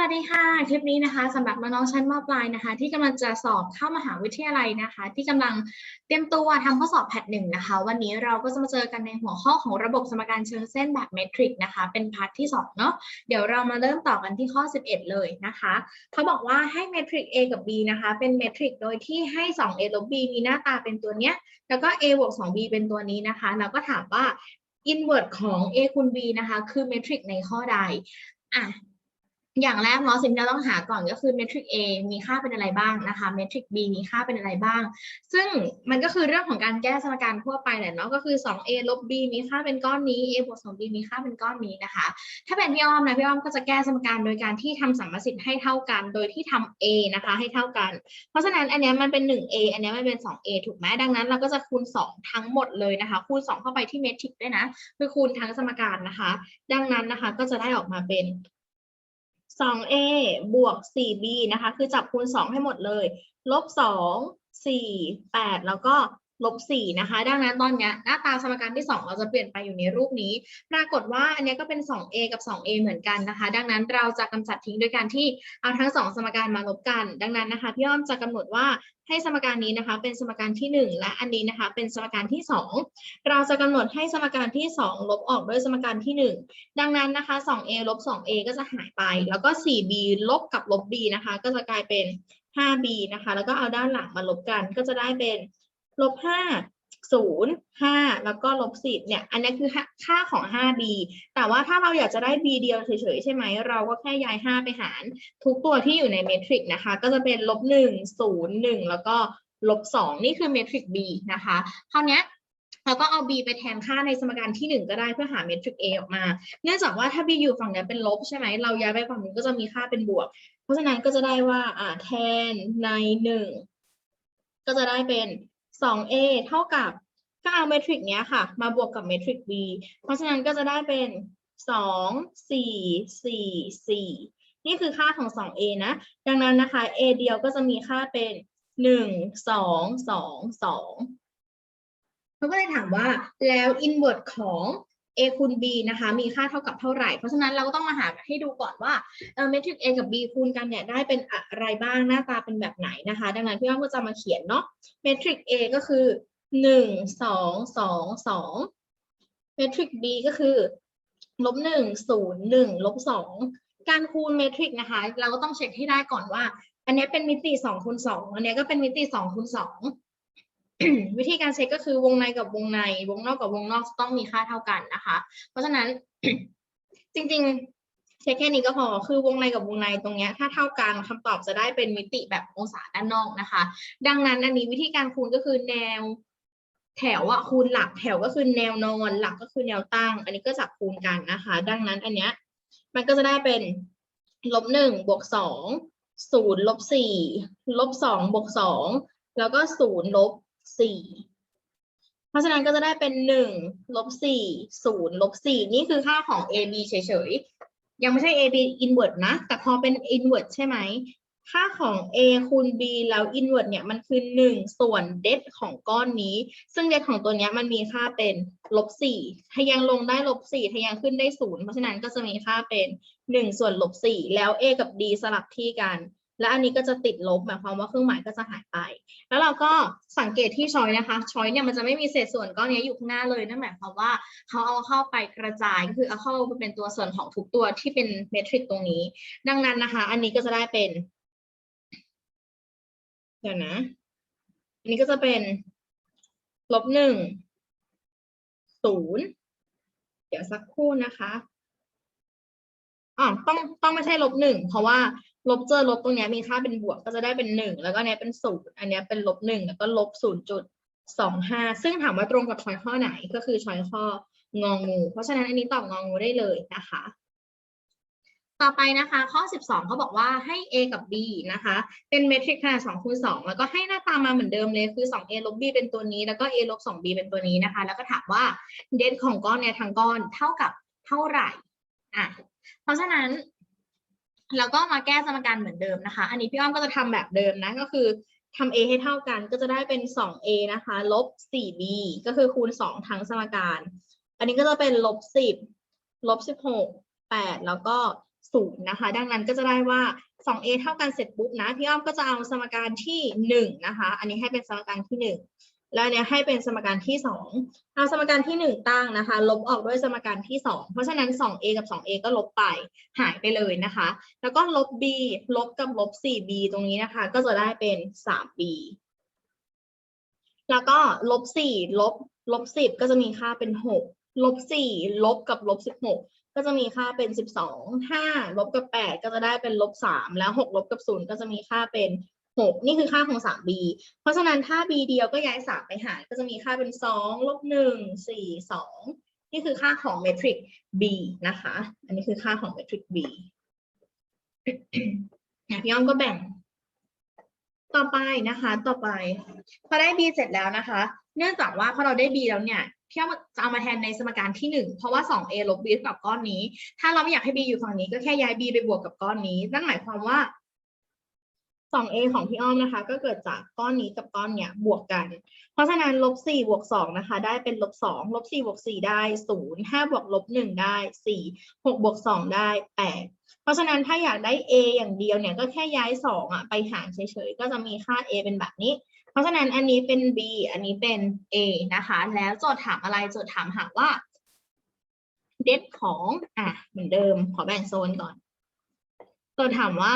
สวัสดีค่ะ คลิปนี้นะคะสำหรับน้องๆชั้นมปลายนะคะ ที่กำลังจะสอบเข้ามหาวิทยาลัยนะคะ ที่กำลังเตรียมตัวทำข้อสอบแพทหนึ่งนะคะ วันนี้เราก็จะมาเจอกันในหัวข้อของระบบสมการเชิงเส้นแบบเมทริกนะคะ เป็นพาร์ทที่2เนาะเดี๋ยวเรามาเริ่มต่อกันที่ข้อ 11 เลยนะคะเขาบอกว่าให้เมทริก A กับ B นะคะ เป็นเมทริกโดยที่ให้ 2A ลบ B มีหน้าตาเป็นตัวเนี้ยแล้วก็ A บวก 2B เป็นตัวนี้นะคะแล้วก็ถามว่า inverse ของ A คูณ B นะคะ คือเมทริกในข้อใดอะ อย่างแรกเนาะสิ่งที่เราต้องหาก่อนก็คือเมทริก A มีค่าเป็นอะไรบ้างนะคะเมทริก B มีค่าเป็นอะไรบ้าง ซึ่งมันก็คือเรื่องของการแก้สมการทั่วไปแหละเนาะก็คือ 2a ลบ b มีค่าเป็นก้อนนี้ a บวก 2b มีค่าเป็นก้อนนี้นะคะ ถ้าเป็นพี่อ้อมนะพี่อ้อมก็จะแก้สมการโดยการที่ทำสัมประสิทธิ์ให้เท่ากัน โดยที่ทำ a นะคะให้เท่ากัน เพราะฉะนั้นอันเนี้ยมันเป็น 1a อันเนี้ยมันเป็น 2a ถูกไหมดังนั้น เราก็จะคูณ 2 ทั้งหมดเลยนะคะคูณ 2 เข้าไปที่เมทริกด้วยนะคือคูณทั้งสมการนะคะ ดังนั้นนะคะก็จะได้ออกมาเป็น 2a บวก 4b นะคะ คือจับคูณ 2 ให้หมดเลย ลบ 2 4 8 แล้วก็ ลบ4นะคะ ดังนั้นตอนนี้หน้าตาสมการที่ 2 เราจะเปลี่ยนไปอยู่ในรูปนี้ ปรากฏว่าอันนี้ก็เป็น 2a กับ 2a เหมือนกันนะคะ ดังนั้นเราจะกำจัดทิ้งโดยการที่เอาทั้ง 2 สมการมาลบกัน ดังนั้นนะคะพี่อ้อมจะกำหนดว่าให้สมการนี้นะคะ เป็นสมการที่ 1 และอันนี้นะคะ เป็นสมการที่ 2 เราจะกำหนดให้สมการที่ 2 ลบออกด้วยสมการที่ 1 ดังนั้นนะคะ 2a ลบ 2a ก็จะหายไป แล้วก็ 4b ลบกับลบ b นะคะ ก็จะกลายเป็น 5b นะคะ แล้วก็เอาด้านหลังมาลบกันก็จะได้เป็น ลบ5 0 5แล้วก็ลบ10เนี่ย อันนี้คือค่าของ 5b แต่ว่าถ้าเราอยากจะได้ b เดียวเฉยๆใช่ไหม เราก็แค่ย้าย 5 ไปหาร ทุกตัวที่อยู่ในเมทริกนะคะ ก็จะเป็นลบ1 0 1แล้วก็ลบ2นี่คือเมทริก b นะคะ คราวเนี้ยเราก็เอา b ไปแทนค่าในสมการที่ 1 ก็ได้เพื่อหาเมทริก a ออกมา เนื่องจากว่าถ้า b อยู่ฝั่งนี้เป็นลบใช่ไหม เราย้ายไปฝั่งนี้ก็จะมีค่าเป็นบวก เพราะฉะนั้นก็จะได้ว่าอ่าแทนใน 1 ก็จะได้เป็น 2a เท่ากับก็เอาเมทริกเนี้ยค่ะ มาบวกกับเมทริก b เพราะฉะนั้นก็จะได้เป็น 2 4 4 4 นี่คือค่าของ 2a นะ ดังนั้นนะคะ a เดียวก็จะมีค่าเป็น 1 2 2 2เขาก็เลยถามว่าแล้ว inverse ของ a คูณ b นะคะมีค่าเท่ากับเท่าไหร่ เพราะฉะนั้นเราก็ต้องมาหาให้ดูก่อนว่าเมทริกซ์ a กับ b คูณกันเนี่ยได้เป็นอะไรบ้างหน้าตาเป็นแบบไหนนะคะ ดังนั้นพี่อ้อมก็จะมาเขียนเนาะเมทริกซ์ a ก็คือหนึ่งสองสองสองเมทริกซ์ b ก็คือลบหนึ่งศูนย์หนึ่งลบสองการคูณเมทริกซ์นะคะ เราก็ต้องเช็คให้ได้ก่อนว่า อันนี้เป็นมิติสองคูณสองอันนี้ก็เป็นมิติสองคูณสอง วิธีการเช็คก็คือวงในกับวงใน วงนอกกับวงนอกต้องมีค่าเท่ากันนะคะ เพราะฉะนั้นจริงๆเช็คแค่นี้ก็พอคือวงในกับวงในตรงเนี้ยถ้าเท่ากันคำตอบจะได้เป็นมิติแบบองศาด้านนอกนะคะ ดังนั้นอันนี้วิธีการคูณก็คือแนวแถวอะคูณหลักแถวก็คือแนวนอน หลักก็คือแนวตั้ง อันนี้ก็จับคูณกันนะคะ ดังนั้นอันเนี้ยมันก็จะได้เป็นลบหนึ่งบวกสองศูนย์ลบสี่ลบสองบวกสองแล้วก็ศูนย์ลบ สี่เพราะฉะนั้นก็จะได้เป็นหนึ่งลบสี่ศูนย์ลบสี่นี่คือค่าของ a b เฉยๆ ยังไม่ใช่ a b inverse นะ แต่พอเป็น inverse ใช่ไหม ค่าของ a คูณ b แล้ว inverse เนี่ยมันคือหนึ่งส่วนเดดของก้อนนี้ ซึ่งเดดของตัวนี้มันมีค่าเป็นลบสี่ทะยังลงได้ลบสี่ทะยังขึ้นได้ศูนย์เพราะฉะนั้นก็จะมีค่าเป็นหนึ่งส่วนลบสี่แล้ว a กับ d สลับที่กัน และอันนี้ก็จะติดลบหมายความว่าเครื่องหมายก็จะหายไป แล้วเราก็สังเกตที่ช้อยนะคะช้อยเนี่ยมันจะไม่มีเศษส่วนก้อนนี้อยู่ข้างหน้าเลยนั่นหมายความว่าเขาเอาเข้าไปกระจายก็คือเอาเข้าไปเป็นตัวส่วนของทุกตัวที่เป็นเมทริกตรงนี้ ดังนั้นนะคะ อันนี้ก็จะได้เป็นเดี๋ยวนะ อันนี้ก็จะเป็นลบหนึ่งศูนย์เดี๋ยวสักครู่นะคะอ๋อต้องต้องไม่ใช่ลบหนึ่งเพราะว่า ลบเจอลบตรงนี้มีค่าเป็นบวกก็จะได้เป็นหนึ่งแล้วก็เนี้ยเป็นศูนย์อันเนี้ยเป็นลบหนึ่งแล้วก็ลบศูนย์จุดสองห้าซึ่งถามว่าตรงกับช้อยข้อไหนก็คือช้อยข้ององู เพราะฉะนั้นอันนี้ตอบงองูได้เลยนะคะ ต่อไปนะคะ ข้อ 12เขาบอกว่าให้ a กับ b นะคะ เป็นเมทริกขนาด2คูณ2แล้วก็ให้หน้าตามาเหมือนเดิมเลยคือ 2a ลบ b เป็นตัวนี้ แล้วก็ a ลบ 2b เป็นตัวนี้นะคะ แล้วก็ถามว่าเดนของก้อนเนี่ยทางก้อนเท่ากับเท่าไหร่อะเพราะฉะนั้น เราก็มาแก้สมการเหมือนเดิมนะคะ อันนี้พี่อ้อมก็จะทำแบบเดิมนะ ก็คือทำ a ให้เท่ากันก็จะได้เป็น 2a นะคะลบ 4b ก็คือคูณ 2 ทั้งสมการ อันนี้ก็จะเป็นลบ 10ลบ 16 8 แล้วก็ศูนะคะ ดังนั้นก็จะได้ว่า 2a เท่ากันเสร็จปุ๊บนะ พี่อ้อมก็จะเอาสมการที่หนึ่งนะคะ อันนี้ให้เป็นสมการที่หนึ่ง แล้วเนี้ยให้เป็นสมการที่สองเอาสมการที่หนึ่งตั้งนะคะ ลบออกด้วยสมการที่สองเพราะฉะนั้น 2a กับ 2a ก็ลบไปหายไปเลยนะคะ แล้วก็ลบ b ลบกับลบ 4b ตรงนี้นะคะ ก็จะได้เป็น 3b แล้วก็ลบ4ลบลบ10ก็จะมีค่าเป็น6ลบ4ลบกับลบ16ก็จะมีค่าเป็น12 5ลบกับ8ก็จะได้เป็นลบ3แล้ว6ลบกับ0ก็จะมีค่าเป็น 6 นี่คือค่าของ 3b เพราะฉะนั้นถ้า b เดียวก็ย้าย 3 ไปหารก็จะมีค่าเป็น 2 ลบ 1 4 2 นี่คือค่าของเมทริก b นะคะ อันนี้คือค่าของเมทริก b อะพี่อ้อมก็แบ่ง ต่อไปนะคะ ต่อไป พอได้ b เสร็จแล้วนะคะ เนื่องจากว่าพอเราได้ b แล้วเนี่ยพี่อ้อมจะเอามาแทนในสมการที่หนึ่งเพราะว่า 2a ลบ b กับก้อนนี้ ถ้าเราไม่อยากให้ b อยู่ฝั่งนี้ก็แค่ย้าย b ไปบวกกับก้อนนี้ นั่นหมายความว่า 2a ของพี่อ้อมนะคะ ก็เกิดจากก้อนนี้กับก้อนเนี้ยบวกกัน เพราะฉะนั้นลบ4บวก2นะคะ ได้เป็นลบ2ลบ4บวก4ได้0 5บวกลบ1ได้4 6บวก2ได้ 8 เพราะฉะนั้นถ้าอยากได้ a อย่างเดียวเนี่ยก็แค่ย้าย2อะไปหารเฉยๆ ก็จะมีค่า a เป็นแบบนี้ เพราะฉะนั้นอันนี้เป็น b อันนี้เป็น a นะคะ แล้วโจทย์ถามอะไรโจทย์ถามหาว่าเดฟของอะเหมือนเดิมขอแบ่งโซนก่อนโจทย์ถามว่า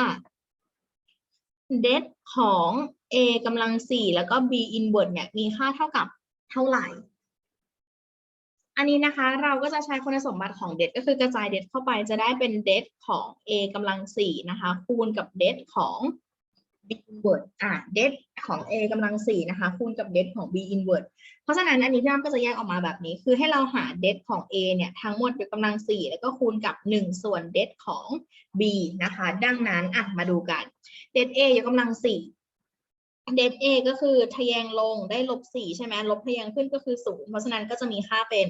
เดทของ a กำลังสี่แล้วก็ b inverse เนี่ยมีค่าเท่ากับเท่าไหร่ อันนี้นะคะเราก็จะใช้คุณสมบัติของเดทก็คือกระจายเดทเข้าไปจะได้เป็นเดทของ a กำลังสี่นะคะคูณกับเดทของ b inverse อะเดทของ a กำลังสี่นะคะคูณกับเดทของ b inverse เพราะฉะนั้นอันนี้พี่อ้อมก็จะแยกออกมาแบบนี้ คือให้เราหาเดทของ a เนี่ยทั้งหมดยกกำลังสี่แล้วก็คูณกับหนึ่งส่วนเดทของ b นะคะ ดังนั้นอะมาดูกันเดท A ยกกำลังสี่ เดท A ก็คือทะแยงลงได้ลบสี่ใช่ไหมลบทะแยงขึ้นก็คือศูนย์เพราะฉะนั้นก็จะมีค่าเป็น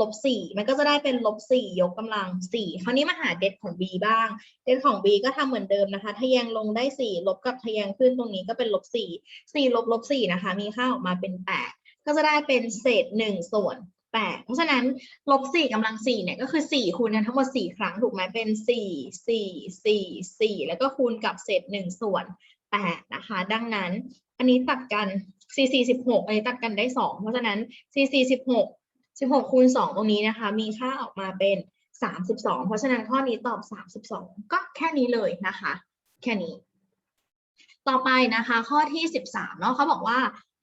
ลบสี่มันก็จะได้เป็นลบสี่ยกกำลังสี่คราวนี้มาหาเดทของ B บ้างเดทของ B ก็ทำเหมือนเดิมนะคะทะแยงลงได้สี่ลบกับทะแยงขึ้นตรงนี้ก็เป็นลบสี่สี่ลบลบสี่นะคะ มีค่าออกมาเป็นแปดก็จะได้เป็นเศษหนึ่งส่วนแปดเพราะฉะนั้นลบสี่กำลังสี่เนี่ยก็คือสี่คูณกันทั้งหมดสี่ครั้งถูกไหมเป็นสี่สี่สี่สี่แล้วก็คูณกับเศษหนึ่งส่วน แปดนะคะ ดังนั้นอันนี้ตัดกันสี่สี่สิบหกอันนี้ตัดกันได้สองเพราะฉะนั้นสี่สี่สิบหกสิบหกคูณสองตรงนี้นะคะ มีค่าออกมาเป็นสามสิบสองเพราะฉะนั้นข้อนี้ตอบสามสิบสองก็แค่นี้เลยนะคะ แค่นี้ ต่อไปนะคะ ข้อที่สิบสามเนาะเขาบอกว่า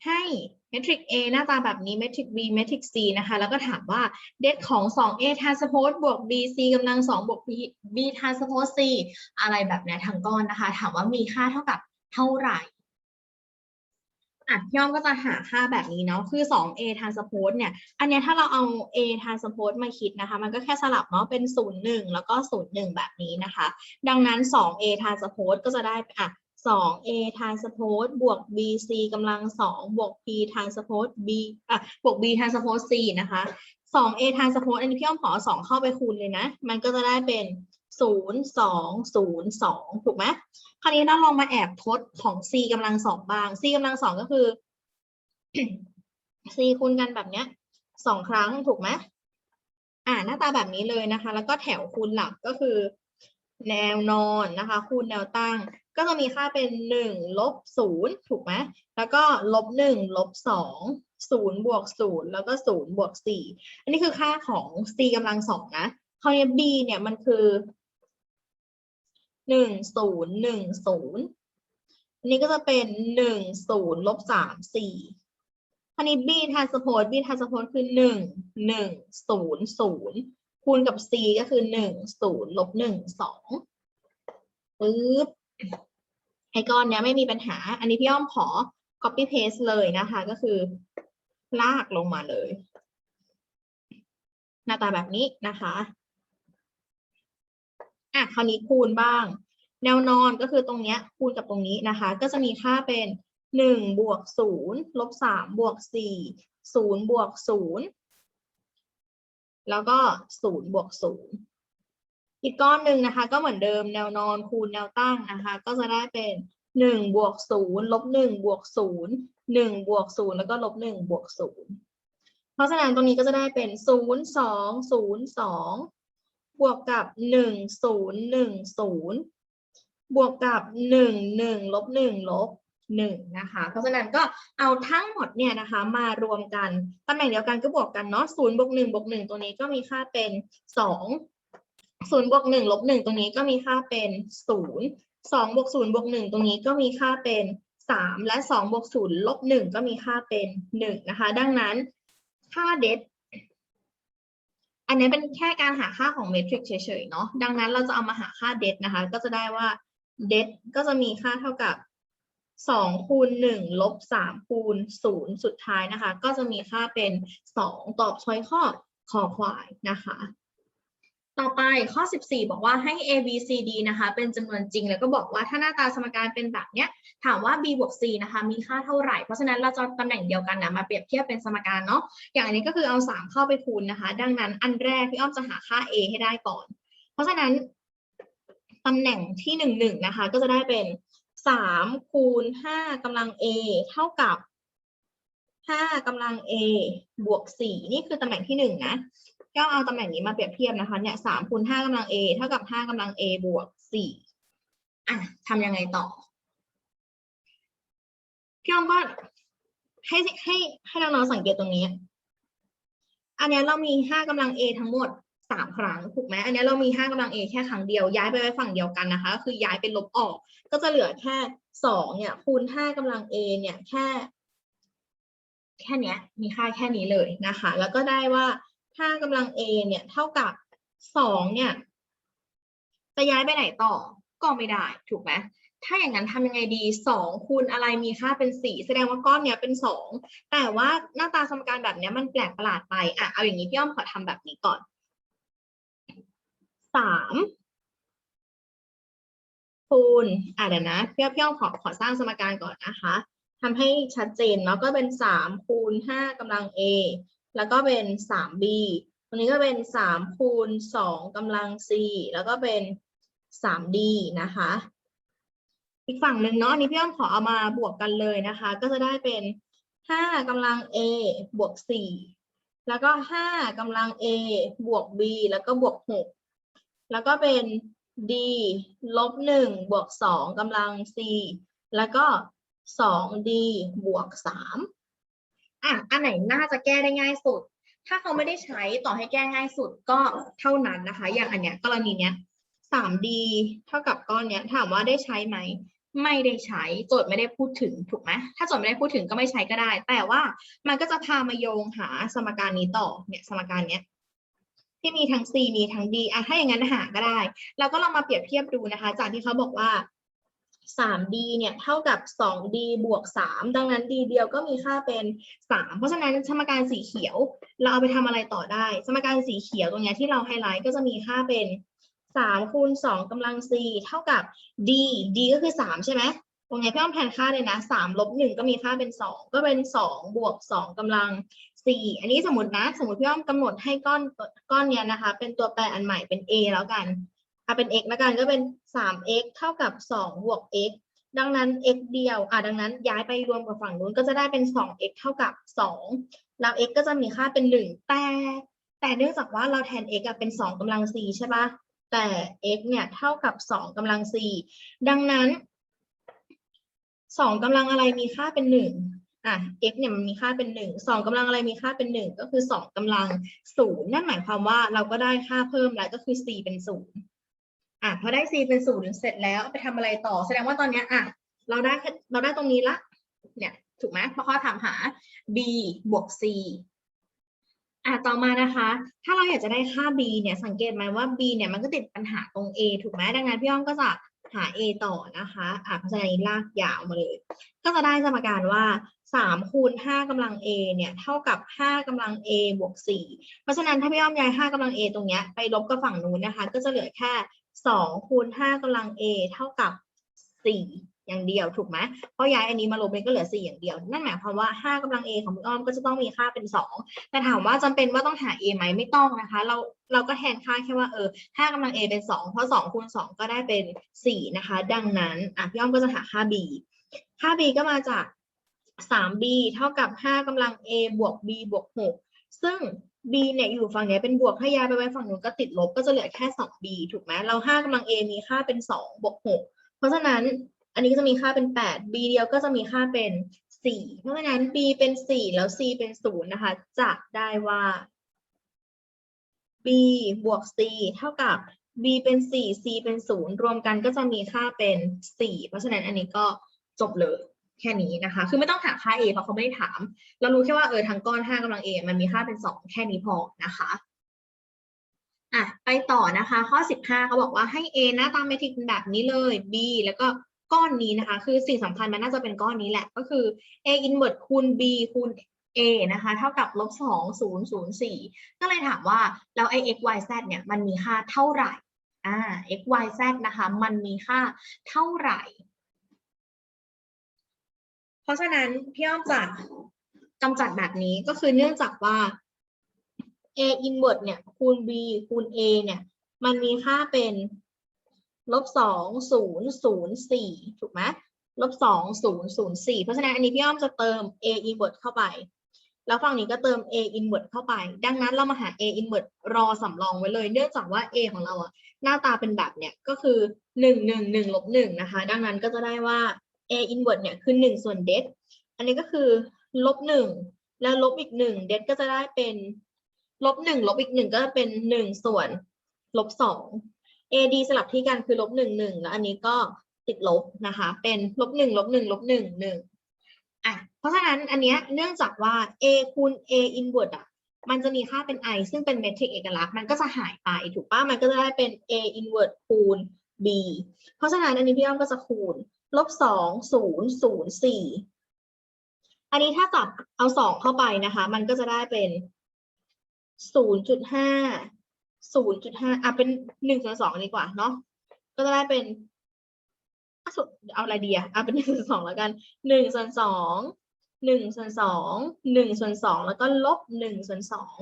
ให้เมทริก A หน้าตาแบบนี้เมทริก B เมทริก C นะคะ แล้วก็ถามว่าเดทของ 2A transpose บวก B C กำลัง 2 บวก B B transpose C อะไรแบบนี้ทั้งก้อนนะคะ ถามว่ามีค่าเท่ากับ เท่าไหร่อะพี่อ้อมก็จะหาค่าแบบนี้เนาะ คือ 2a transpose เนี่ย อันเนี้ยถ้าเราเอา a transpose มาคิดนะคะ มันก็แค่สลับเนาะ เป็น 0 1 แล้วก็ 0 1 แบบนี้นะคะ ดังนั้น 2a transpose ก็จะได้อะ 2a transpose บวก bc กำลัง 2 บวก p transpose b อะ บวก b transpose c นะคะ 2a transpose อันนี้พี่อ้อมขอ 2 เข้าไปคูณเลยนะ มันก็จะได้เป็น 0 2 0 2 ถูกไหมคราวนี้เราลองมาแอบทดของ c กำลังสองบาง c กำลังสองก็คือ c คูณกันแบบเนี้ยสองครั้งถูกไหมอ่าหน้าตาแบบนี้เลยนะคะ แล้วก็แถวคูณหลักก็คือ แนวนอนนะคะ คูณแนวตั้ง ก็จะมีค่าเป็นหนึ่งลบศูนย์ถูกไหมแล้วก็ลบหนึ่งลบสองศูนย์บวกศูนย์แล้วก็ศูนย์บวกสี่อันนี้คือค่าของ c กำลังสองนะคราวนี้ b เนี่ยมันคือ หนึ่งศูนย์หนึ่งศูนย์อันนี้ก็จะเป็นหนึ่งศูนย์ลบสามสี่คราวนี้ b transpose b transpose คือหนึ่งหนึ่งศูนย์ศูนย์คูณกับ c ก็คือหนึ่งศูนย์ลบหนึ่งสองปึ๊บไอ้ก้อนเนี้ยไม่มีปัญหา อันนี้พี่อ้อมขอ copy paste เลยนะคะ ก็คือ ลากลงมาเลย หน้าตาแบบนี้นะคะ อะคราวนี้คูณบ้าง แนวนอนก็คือตรงเนี้ยคูณกับตรงนี้นะคะ ก็จะมีค่าเป็นหนึ่งบวกศูนย์ลบสามบวกสี่ศูนย์บวกศูนย์แล้วก็ศูนย์บวกศูนย์อีกก้อนหนึ่งนะคะ ก็เหมือนเดิมแนวนอนคูณแนวตั้งนะคะ ก็จะได้เป็นหนึ่งบวกศูนย์ลบหนึ่งบวกศูนย์หนึ่งบวกศูนย์แล้วก็ลบหนึ่งบวกศูนย์เพราะฉะนั้นตรงนี้ก็จะได้เป็นศูนย์สองศูนย์สอง วกกับหนึ่งศูนย์หนึ่งศูนย์บวกกับหนึ่งหนึ่งลบหนึ่งลบหนึ่งนะคะ เพราะฉะนั้นก็เอาทั้งหมดเนี่ยนะคะมารวมกันตำแหน่งเดียวกันก็บวกกันเนาะศูนย์บวกหนึ่งบวกหนึ่งตัวนี้ก็มีค่าเป็นสองศูนย์บวกหนึ่งลบหนึ่งตรงนี้ก็มีค่าเป็นศูนย์สองบวกศูนย์บวกหนึ่งตรงนี้ก็มีค่าเป็นสามและสองบวกศูนย์ลบหนึ่งก็มีค่าเป็นหนึ่งนะคะ ดังนั้นค่าเดฟ อันนี้เป็นแค่การหาค่าของเมทริกเฉยๆเนาะดังนั้นเราจะเอามาหาค่าเดตนะคะ ก็จะได้ว่าเดตก็จะมีค่าเท่ากับสองคูณหนึ่งลบสามคูณศูนย์สุดท้ายนะคะ ก็จะมีค่าเป็นสองตอบช้อยข้อคอควายนะคะ ต่อไปข้อ 14 บอกว่าให้ a b c d นะคะเป็นจำนวนจริง แล้วก็บอกว่าถ้าหน้าตาสมการเป็นแบบเนี้ยถามว่า b บวก c นะคะมีค่าเท่าไหร่ เพราะฉะนั้นเราจะตำแหน่งเดียวกันนะมาเปรียบเทียบเป็นสมการเนาะอย่างอันนี้ก็คือเอา 3 เข้าไปคูณนะคะ ดังนั้นอันแรกพี่อ้อมจะหาค่า a ให้ได้ก่อน เพราะฉะนั้นตำแหน่งที่หนึ่งหนึ่งนะคะก็จะได้เป็นสามคูณห้ากำลัง a เท่ากับห้ากำลัง a บวกสี่นี่คือตำแหน่งที่หนึ่ง ก็เอาตำแหน่งนี้มาเปรียบเทียบนะคะเนี่ยสามคูณห้ากำลัง a เท่ากับห้ากำลัง a บวกสี่อะทำยังไงต่อพี่อ้อมก็ให้ให้ให้น้องๆสังเกตตรงนี้ อันนี้เรามีห้ากำลัง a ทั้งหมดสามครั้งถูกไหมอันนี้เรามีห้ากำลัง a แค่ครั้งเดียวย้ายไปไว้ฝั่งเดียวกันนะคะ ก็คือย้ายเป็นลบออก ก็จะเหลือแค่สองเนี่ยคูณห้ากำลัง a เนี่ยแค่ แค่นี้มีค่าแค่นี้เลยนะคะ แล้วก็ได้ว่า ห้ากำลัง a เนี่ยเท่ากับสองเนี่ย จะย้ายไปไหนต่อก็ไม่ได้ถูกไหมถ้าอย่างนั้นทำยังไงดีสองคูณอะไรมีค่าเป็นสี่แสดงว่าก้อนเนี้ยเป็นสองแต่ว่าหน้าตาสมการแบบเนี้ยมันแปลกประหลาดไปอะเอาอย่างนี้พี่อ้อมขอทำแบบนี้ก่อนสามคูณอะเดี๋ยวนะพี่อ้อมพี่อ้อมขอขอสร้างสมการก่อนนะคะทำให้ชัดเจนเนาะก็เป็นสามคูณห้ากำลัง a แล้วก็เป็นสาม b ตรงนี้ก็เป็นสามคูณสองกำลัง c แล้วก็เป็นสาม d นะคะ อีกฝั่งหนึ่งเนาะอันนี้พี่อ้อมขอเอามาบวกกันเลยนะคะ ก็จะได้เป็นห้ากำลัง a บวกสี่แล้วก็ห้ากำลัง a บวก b แล้วก็บวกหกแล้วก็เป็น d ลบหนึ่งบวกสองกำลัง c แล้วก็สอง d บวกสาม อะอันไหนน่าจะแก้ได้ง่ายสุด ถ้าเขาไม่ได้ใช้ต่อให้แก้ง่ายสุดก็เท่านั้นนะคะ อย่างอันเนี้ยกรณีเนี้ยสาม d เท่ากับก้อนเนี้ยถามว่าได้ใช้ไหมไม่ได้ใช้โจทย์ไม่ได้พูดถึงถูกไหมถ้าโจทย์ไม่ได้พูดถึงก็ไม่ใช้ก็ได้ แต่ว่ามันก็จะพามาโยงหาสมการนี้ต่อเนี่ยสมการเนี้ยที่มีทั้ง c มีทั้ง d อะถ้าอย่างนั้นหาก็ได้ เราก็ลองมาเปรียบเทียบดูนะคะ จากที่เขาบอกว่า 3d เนี่ยเท่ากับ 2d บวก 3 ดังนั้น d เดียวก็มีค่าเป็น 3 เพราะฉะนั้นสมการสีเขียว เราเอาไปทำอะไรต่อได้ สมการสีเขียวตรงเนี้ยที่เราไฮไลท์ก็จะมีค่าเป็น 3 คูณ 2กำลัง c เท่ากับ d d ก็คือ 3 ใช่ไหมตรงเนี้ยพี่อ้อมแทนค่าเลยนะ 3 ลบ 1 ก็มีค่าเป็น 2 ก็เป็น 2 บวก 2กำลัง 4 อันนี้สมมตินะ สมมติพี่อ้อมกำหนดให้ก้อนก้อนเนี้ยนะคะ เป็นตัวแปรอันใหม่เป็น a แล้วกัน อะเป็น x แล้วกันก็เป็น 3x เท่ากับ2บวก x ดังนั้น x เดียว อะดังนั้นย้ายไปรวมกับฝั่งนู้นก็จะได้เป็น 2x เท่ากับ 2 แล้ว x ก็จะมีค่าเป็น 1 แต่ แต่เนื่องจากว่าเราแทน x อะเป็น 2กำลัง 4 ใช่ปะแต่ x เนี่ยเท่ากับ 2กำลัง 4 ดังนั้น 2กำลังอะไรมีค่าเป็น 1 อะ x เนี่ยมันมีค่าเป็น 1 2กำลังอะไรมีค่าเป็น 1 ก็คือ 2กำลัง 0 นั่นหมายความว่าเราก็ได้ค่าเพิ่มแล้วก็คือ c เป็น 0 อะพอได้ c เป็นศูนย์เสร็จแล้วไปทำอะไรต่อ แสดงว่าตอนเนี้ยอะเราได้เราได้ตรงนี้ละ เนี่ยถูกไหมเพราะเขาถามหา b บวก c อะต่อมานะคะ ถ้าเราอยากจะได้ค่า b เนี่ยสังเกตไหมว่า b เนี่ยมันก็ติดปัญหาตรง a ถูกไหมดังนั้นพี่อ้อมก็จะหา a ต่อนะคะอะเพราะฉะนั้นลากยาวมาเลย ก็จะได้สมการว่า3คูณ5กำลัง a เนี่ยเท่ากับ 5กำลัง a บวก 4 เพราะฉะนั้นถ้าพี่อ้อมย้าย5กำลัง a ตรงเนี้ยไปลบกับฝั่งนู้นนะคะ ก็จะเหลือแค่ สองคูณห้ากำลัง a เท่ากับสี่อย่างเดียวถูกไหมเพราะย้ายอันนี้มาลบมันก็เหลือสี่อย่างเดียว นั่นหมายความว่าห้ากำลัง a ของพี่อ้อมก็จะต้องมีค่าเป็นสองแต่ถามว่าจำเป็นว่าต้องหา a ไหมไม่ต้องนะคะ เราเราก็แทนค่าแค่ว่าเออห้ากำลัง a เป็นสองเพราะสองคูณสองก็ได้เป็นสี่นะคะ ดังนั้นอะพี่อ้อมก็จะหาค่า b ค่า b ก็มาจาก 3b เท่ากับ 5กำลัง a บวก b บวก 6 ซึ่ง b เนี่ยอยู่ฝั่งนี้เป็นบวกถ้าย้ายไปไว้ฝั่งนู้นก็ติดลบก็จะเหลือแค่ 2b ถูกไหมเรา5กำลัง a มีค่าเป็น 2 บวก 6 เพราะฉะนั้นอันนี้ก็จะมีค่าเป็น 8 b เดียวก็จะมีค่าเป็น 4 เพราะฉะนั้น b เป็น 4 แล้ว c เป็น 0 นะคะ จะได้ว่า b บวก c เท่ากับ b เป็น 4 c เป็น 0 รวมกันก็จะมีค่าเป็น 4 เพราะฉะนั้นอันนี้ก็จบเลย แค่นี้นะคะ คือไม่ต้องหาค่า a เพราะเขาไม่ได้ถาม เรารู้แค่ว่าเออทางก้อน 5กำลัง a มันมีค่าเป็น 2 แค่นี้พอนะคะอะไปต่อนะคะ ข้อ 15เขาบอกว่าให้ a หน้าตามเมทริกเป็นแบบนี้เลย b แล้วก็ก้อนนี้นะคะ คือสิ่งสำคัญมันน่าจะเป็นก้อนนี้แหละ ก็คือ a inverse คูณ b คูณ a นะคะ เท่ากับลบสองศูนย์ศูนย์สี่ก็เลยถามว่าแล้วไอ้ x y z เนี่ยมันมีค่าเท่าไหร่อ่า x y z นะคะ มันมีค่าเท่าไหร่ เพราะฉะนั้นพี่อ้อมจะกำจัดแบบนี้ก็คือเนื่องจากว่า a inverse เนี่ยคูณ b คูณ a เนี่ย มันมีค่าเป็นลบสองศูนย์ศูนย์สี่ถูกไหมลบสองศูนย์ศูนย์สี่เพราะฉะนั้นอันนี้พี่อ้อมจะเติม a inverse เข้าไป แล้วฝั่งนี้ก็เติม a inverse เข้าไป ดังนั้นเรามาหา a inverse รอสำรองไว้เลย เนื่องจากว่า a ของเราอะหน้าตาเป็นแบบเนี้ยก็คือหนึ่งหนึ่งหนึ่งลบหนึ่งนะคะ ดังนั้นก็จะได้ว่า a inverse เนี่ยคือหนึ่งส่วนเดฟอันนี้ก็คือลบหนึ่งแล้วลบอีกหนึ่งเดฟก็จะได้เป็นลบหนึ่งลบอีกหนึ่งก็จะเป็นหนึ่งส่วนลบสอง AD สลับที่กันคือลบหนึ่งหนึ่งแล้วอันนี้ก็ติดลบนะคะ เป็นลบหนึ่งลบหนึ่งลบหนึ่งหนึ่งอะเพราะฉะนั้นอันเนี้ยเนื่องจากว่า A คูณ A inverse อะมันจะมีค่าเป็น i ซึ่งเป็นเมทริกเอกลักษณ์มันก็จะหายไปถูกปะมันก็จะได้เป็น A inverse คูณ B เพราะฉะนั้นอันนี้พี่อ้อมก็จะคูณ ลบสองศูนย์ศูนย์สี่อันนี้ถ้าจับเอาสองเข้าไปนะคะ มันก็จะได้เป็นศูนย์จุดห้าศูนย์จุดห้าอะเป็นหนึ่งส่วนสองดีกว่าเนาะก็จะได้เป็นเอาอะไรดีอะอะเป็นหนึ่งส่วนสองแล้วกันหนึ่งส่วนสองหนึ่งส่วนสองหนึ่งส่วนสองแล้วก็ลบหนึ่งส่วนสอง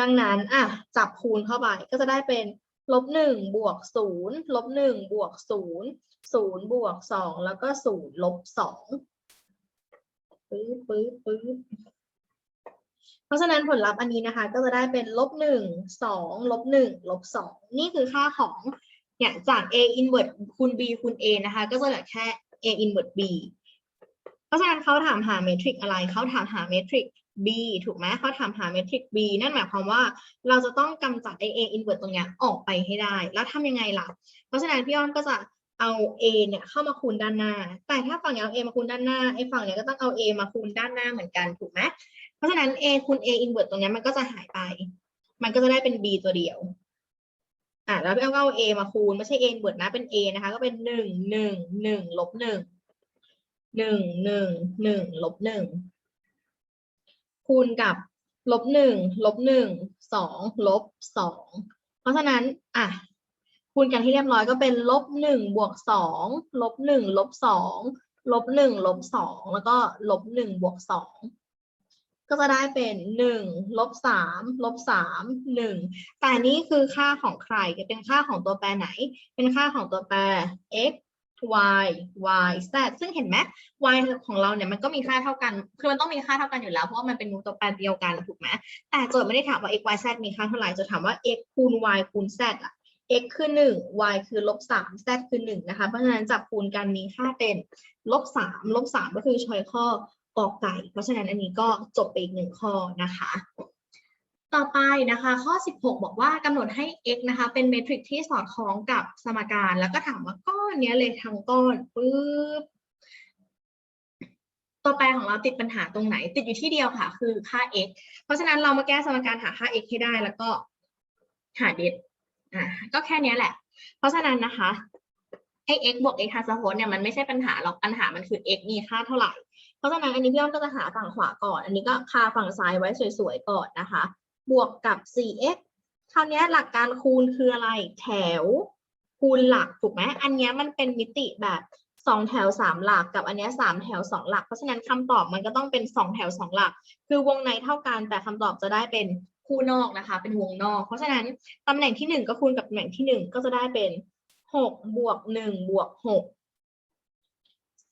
ดังนั้นอะจับคูณเข้าไปก็จะได้เป็น ลบหนึ่งบวกศูนย์ลบหนึ่งบวกศูนย์ศูนย์บวกสองแล้วก็ศูนย์ลบสองปื๊ดปื๊ดปื๊ดเพราะฉะนั้นผลลัพธ์อันนี้นะคะ ก็จะได้เป็นลบหนึ่งสองลบหนึ่งลบสองนี่คือค่าของเนี่ยจาก a inverse คูณ b คูณ a นะคะ ก็จะเหลือแค่ a inverse b เพราะฉะนั้นเขาถามหาเมทริกอะไรเขาถามหาเมทริก b ถูกไหมเขาถามหาเมทริก b นั่นหมายความว่าเราจะต้องกำจัดไอ a inverse ตรงเนี้ยออกไปให้ได้ แล้วทำยังไงล่ะ เพราะฉะนั้นพี่อ้อมก็จะเอา a เนี่ยเข้ามาคูณด้านหน้า แต่ถ้าฝั่งนี้เอา a มาคูณด้านหน้า ไอ้ฝั่งเนี้ยก็ต้องเอา a มาคูณด้านหน้าเหมือนกันถูกไหมเพราะฉะนั้น a คูณ a inverse ตตรงเนี้ยมันก็จะหายไป มันก็จะได้เป็น b ตัวเดียวอะแล้วพี่เอาก็เอา a มาคูณไม่ใช่ a inverse นะเป็น a นะคะ ก็เป็นหนึ่งหนึ่งหนึ่งลบหนึ่งหนึ่งหนึ่งหนึ่งลบหนึ่ง คูณกับลบหนึ่งลบหนึ่งสองลบสองเพราะฉะนั้นอะคูณกันที่เรียบร้อยก็เป็นลบหนึ่งบวกสองลบหนึ่งลบสองลบหนึ่งลบสองแล้วก็ลบหนึ่งบวกสองก็จะได้เป็นหนึ่งลบสามลบสามหนึ่งแต่นี่คือค่าของใครจะเป็นค่าของตัวแปรไหน เป็นค่าของตัวแปร x y y z ซึ่งเห็นไหม y ของเราเนี่ยมันก็มีค่าเท่ากัน คือมันต้องมีค่าเท่ากันอยู่แล้ว เพราะว่ามันเป็นตัวแปรเดียวกันถูกไหมแต่โจทย์ไม่ได้ถามว่า x y z มีค่าเท่าไหร่จะถามว่า x คูณ y คูณ z อะ x คือหนึ่ง y คือลบสาม z คือหนึ่งนะคะ เพราะฉะนั้นจับคูณกันมีค่าเป็นลบสามลบสามก็คือชอยข้อกอไก่ เพราะฉะนั้นอันนี้ก็จบไปอีกหนึ่งข้อนะคะ ต่อไปนะคะข้อ 16 บอกว่ากำหนดให้ x นะคะ เป็นเมทริกที่สอดคล้องกับสมการ แล้วก็ถามว่าก้อนเนี้ยเลยทั้งก้อนปึ๊บตัวแปรของเราติดปัญหาตรงไหน ติดอยู่ที่เดียวค่ะ คือค่า x เพราะฉะนั้นเรามาแก้สมการหาค่า x ให้ได้แล้วก็หาเดทอะก็แค่นี้แหละ เพราะฉะนั้นนะคะไอ้ x บวก x transpose เนี่ยมันไม่ใช่ปัญหาหรอกปัญหามันคือ x มีค่าเท่าไหร่ เพราะฉะนั้นอันนี้พี่อ้อมก็จะหาฝั่งขวาก่อน อันนี้ก็คาฝั่งซ้ายไว้สวยๆก่อนนะคะ บวกกับ 4x คราวนี้หลักการคูณคืออะไร แถวคูณหลักถูกไหมอันเนี้ยมันเป็นมิติแบบสองแถวสามหลักกับอันเนี้ยสามแถวสองหลัก เพราะฉะนั้นคำตอบมันก็ต้องเป็นสองแถวสองหลัก คือวงในเท่ากันแต่คำตอบจะได้เป็นคู่นอกนะคะ เป็นวงนอก เพราะฉะนั้นตำแหน่งที่หนึ่งก็คูณกับตำแหน่งที่หนึ่งก็จะได้เป็นหกบวกหนึ่งบวกหก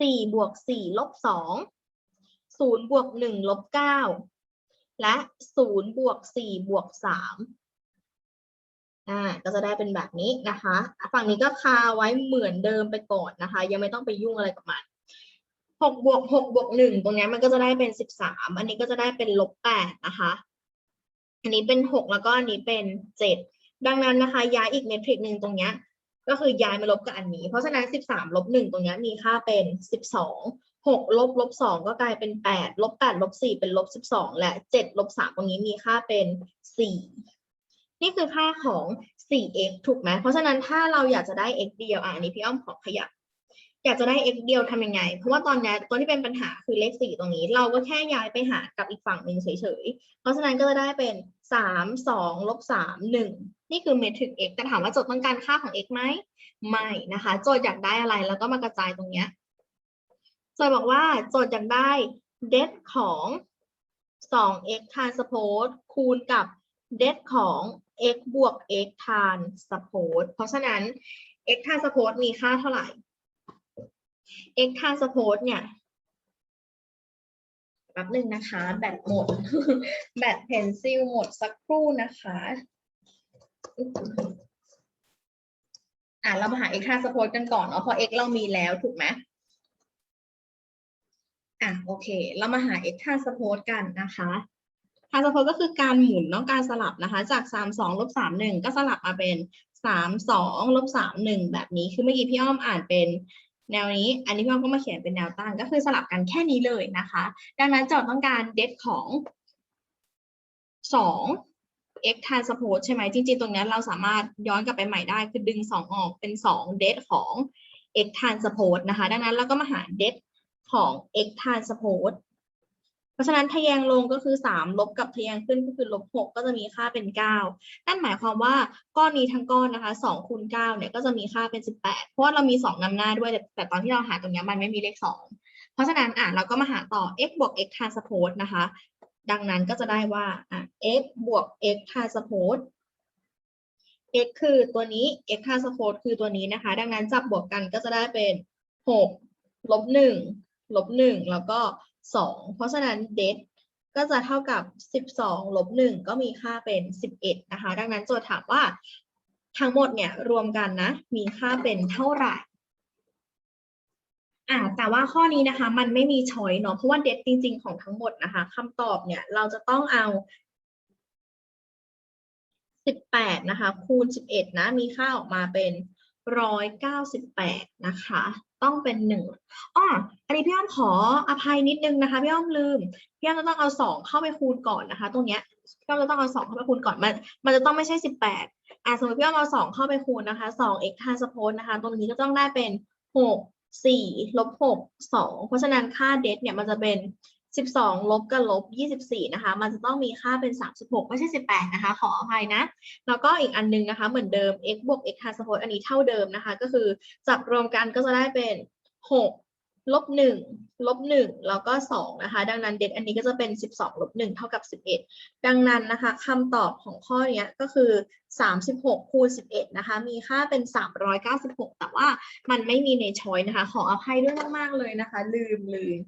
สี่บวกสี่ลบสองศูนย์บวกหนึ่งลบเก้า และศูนย์บวกสี่บวกสามอ่าก็จะได้เป็นแบบนี้นะคะ ฝั่งนี้ก็คาไว้เหมือนเดิมไปก่อนนะคะ ยังไม่ต้องไปยุ่งอะไรกับมันหกบวกหกบวกหนึ่งตรงนี้มันก็จะได้เป็นสิบสามอันนี้ก็จะได้เป็นลบแปดนะคะ อันนี้เป็นหกแล้วก็อันนี้เป็นเจ็ดดังนั้นนะคะย้ายอีกเมทริกหนึ่งตรงนี้ก็คือย้ายมาลบกับอันนี้ เพราะฉะนั้นสิบสามลบหนึ่งตรงนี้มีค่าเป็นสิบสอง หกลบลบสองก็กลายเป็นแปดลบแปดลบสี่เป็นลบสิบสองและเจ็ดลบสามตรงนี้มีค่าเป็นสี่นี่คือค่าของ 4x ถูกไหม เพราะฉะนั้นถ้าเราอยากจะได้ x เดียวอะอันนี้พี่อ้อมขอขยับ อยากจะได้ x เดียวทำยังไง เพราะว่าตอนนี้ตัวที่เป็นปัญหาคือเลขสี่ตรงนี้ เราก็แค่ย้ายไปหากับอีกฝั่งหนึ่งเฉยๆ เพราะฉะนั้นก็จะได้เป็นสามสองลบสามหนึ่งนี่คือเมทริก x แต่ถามว่าโจทย์ต้องการค่าของ x ไหม ไม่นะคะ โจทย์อยากได้อะไรแล้วก็มากระจายตรงเนี้ย จทย์บอกว่าโจทย์อยากได้เดของ 2x transpose คูณกับเดของ x บวก x transpose เพราะฉะนั้น x transpose มีค่าเท่าไหร่ x transpose เนี่ยแป๊บหนึ่งนะคะ แบตหมด แบตเพนซิลหมดสักครู่นะคะอะเรามาหา x transpose กันก่อนเนาะเพราะ x เรามีแล้วถูกไหม อะโอเค เรามาหา x transpose กันนะคะ transpose ก็คือการหมุนเนาะการสลับนะคะ จาก 3 2ลบ3 1 ก็สลับมาเป็น 3 2ลบ3 1 แบบนี้คือเมื่อกี้พี่อ้อมอ่านเป็นแนวนี้ อันนี้พี่อ้อมก็มาเขียนเป็นแนวตั้ง ก็คือสลับกันแค่นี้เลยนะคะ ดังนั้นโจทย์ต้องการเดฟของ 2 x transpose ใช่ไหมจริงๆ ตรงนี้เราสามารถย้อนกลับไปใหม่ได้คือดึง 2 ออกเป็น2เดฟของ x transpose นะคะ ดังนั้นเราก็มาหาเดฟ ของ x transpose เพราะฉะนั้นทะแยงลงก็คือ 3 ลบกับทะแยงขึ้นก็คือลบ6ก็จะมีค่าเป็น 9 นั่นหมายความว่าก้อนนี้ทั้งก้อนนะคะ2คูณ9เนี่ยก็จะมีค่าเป็น 18 เพราะว่าเรามี 2นำหน้าด้วยแต่แต่ตอนที่เราหาตรงนี้มันไม่มีเลข 2 เพราะฉะนั้นอะเราก็มาหาต่อ x บวก x transpose นะคะ ดังนั้นก็จะได้ว่าอะ x บวก x transpose x คือตัวนี้ x transpose คือตัวนี้นะคะ ดังนั้นจับบวกกันก็จะได้เป็น 6 ลบ 1 ลบ1แล้วก็สองเพราะฉะนั้นเดทก็จะเท่ากับสิบสองลบหนึ่งก็มีค่าเป็นสิบเอ็ดนะคะ ดังนั้นโจทย์ถามว่าทั้งหมดเนี่ยรวมกันนะ มีค่าเป็นเท่าไหร่อ่าแต่ว่าข้อนี้นะคะ มันไม่มีช้อยเนาะเพราะว่าเดทจริง ๆ ของทั้งหมดนะคะคำตอบเนี่ยเราจะต้องเอาสิบแปดนะคะ คูณสิบเอ็ดนะ มีค่าออกมาเป็นร้อยเก้าสิบแปดนะคะ ต้องเป็นหนึ่งอ้ออันนี้พี่อ้อมขออภัยนิดนึงนะคะพี่อ้อมลืมพี่อ้อมจะต้องเอาสองเข้าไปคูณก่อนนะคะ ตรงเนี้ยพี่อ้อมจะต้องเอาสองเข้าไปคูณก่อนมัน มันจะต้องไม่ใช่สิบแปดอะสมมติพี่อ้อมเอาสองเข้าไปคูณนะคะสอง x ทานสโพนนะคะ ตรงนี้ก็ต้องได้เป็นหกสี่ลบหกสองเพราะฉะนั้นค่าเดทเนี่ยมันจะเป็น สิบสองลบกับลบยี่สิบสี่นะคะ มันจะต้องมีค่าเป็นสามสิบหกไม่ใช่สิบแปดนะคะ ขออภัยนะ แล้วก็อีกอันนึงนะคะ เหมือนเดิม x บวก x transpose อันนี้เท่าเดิมนะคะ ก็คือจับรวมกันก็จะได้เป็นหกลบหนึ่งลบหนึ่งแล้วก็สองนะคะ ดังนั้นเดทอันนี้ก็จะเป็นสิบสองลบหนึ่งเท่ากับสิบเอ็ดดังนั้นนะคะคำตอบของข้อนี้ก็คือสามสิบหกคูณสิบเอ็ดนะคะ มีค่าเป็นสามร้อยเก้าสิบหกแต่ว่ามันไม่มีในช้อยนะคะ ขออภัยด้วยมาก ๆ เลยนะคะ ลืมลืม